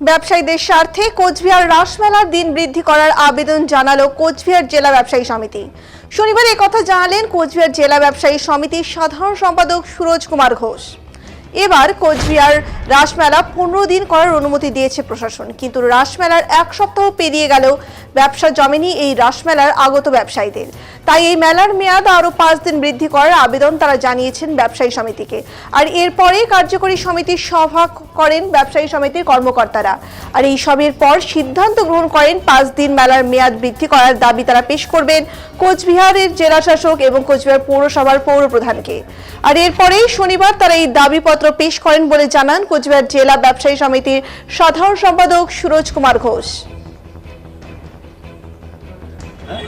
ব্যবসায়ীদের স্বার্থে কোচবিহার রাসমেলার দিন বৃদ্ধি করার আবেদন জানালো কোচবিহার জেলা ব্যবসায়ী সমিতি। শনিবার কথা জানালেন কোচবিহার জেলা ব্যবসায়ী সমিতির সাধারণ সম্পাদক সুরজ কুমার ঘোষ। এবার কোচবিহার রাসমেলা পনেরো দিন করার অনুমতি দিয়েছে প্রশাসন, কিন্তু রাসমেলার এক সপ্তাহ পেরিয়ে গেলেও ব্যবসা জমেনি এই রাসমেলার আগত ব্যবসায়ীদের। তাই এই মেলার মেয়াদ আরও পাঁচ দিন বৃদ্ধি করার আবেদন তারা জানিয়েছেন ব্যবসায়ী সমিতিকে। আর এরপরে কার্যকরী সমিতির সভা করেন ব্যবসায়ী সমিতির কর্মকর্তারা। আর এই সবের পর সিদ্ধান্ত গ্রহণ করেন পাঁচ দিন মেলার মেয়াদ বৃদ্ধি করার দাবি তারা পেশ করবেন কোচবিহারের জেলা শাসক এবং কোচবিহার পৌরসভার পৌর প্রধানকে আর এরপরেই শনিবার তারা এই দাবিপত্র পেশ করেন বলে জানান কোচবিহার জেলা ব্যবসায়ী সমিতির সাধারণ সম্পাদক সুরজ কুমার ঘোষ। আমরা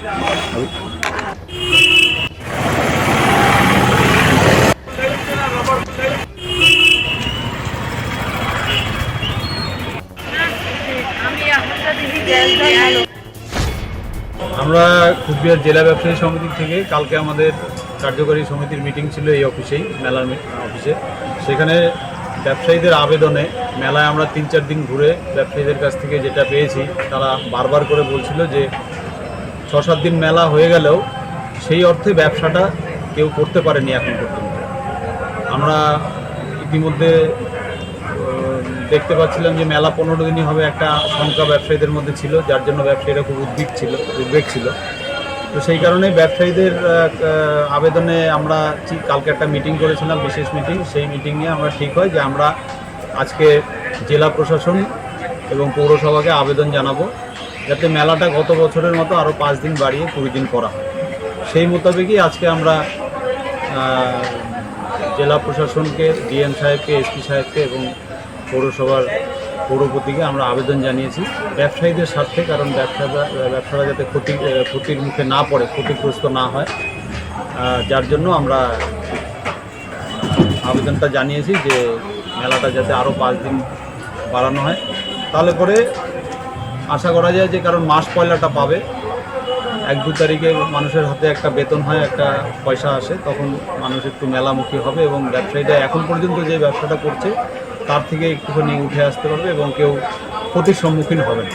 কুচবিহার জেলা ব্যবসায়ী সমিতি থেকে কালকে আমাদের কার্যকরী সমিতির মিটিং ছিল এই অফিসেই, মেলার অফিসে। সেখানে ব্যবসায়ীদের আবেদনে মেলায় আমরা তিন চার দিন ঘুরে ব্যবসায়ীদের কাছ থেকে যেটা পেয়েছি, তারা বারবার করে বলছিল যে ছ সাত দিন মেলা হয়ে গেলেও সেই অর্থে ব্যবসাটা কেউ করতে পারেনি এখন পর্যন্ত। আমরা ইতিমধ্যে দেখতে পাচ্ছিলাম যে মেলা পনেরো দিনই হবে একটা সংখ্যা ব্যবসায়ীদের মধ্যে ছিল, যার জন্য ব্যবসায়ীরা খুব উদ্বিগ ছিল, উদ্বেগ ছিল। তো সেই কারণে ব্যবসায়ীদের আবেদনে আমরা কালকে একটা মিটিং করেছিলাম, বিশেষ মিটিং সেই মিটিংয়ে আমরা ঠিক হয় যে আমরা আজকে জেলা প্রশাসন এবং পৌরসভাকে আবেদন জানাব। যাতে মেলাটা গত বছরের মতো আরও পাঁচ দিন বাড়িয়ে কুড়ি দিন করা হয়। সেই মোতাবেকই আজকে আমরা জেলা প্রশাসনকে, ডিএম সাহেবকে, এসপি সাহেবকে এবং পৌরসভার পৌরপতিকে আমরা আবেদন জানিয়েছি। ব্যবসায়ীদের স্বার্থে, কারণ ব্যবসাটা ব্যবসাটা যাতে ক্ষতি, ক্ষতির মুখে না পড়ে, ক্ষতিগ্রস্ত না হয় যার জন্য আমরা আবেদনটা জানিয়েছি যে মেলাটা যাতে আরও পাঁচ দিন বাড়ানো হয়। তাহলে পরে আশা করা যায় যে কারণ মাস পয়লাটা পাবে। এক দু তারিখে মানুষের হাতে একটা বেতন হয়, একটা পয়সা আসে, তখন মানুষ একটু মেলামুখী হবে এবং ব্যবসায়ীরা এখন পর্যন্ত যে ব্যবসাটা করছে, তার থেকে একটুখানি উঠে আসতে পারবে এবং কেউ ক্ষতির সম্মুখীন হবে না।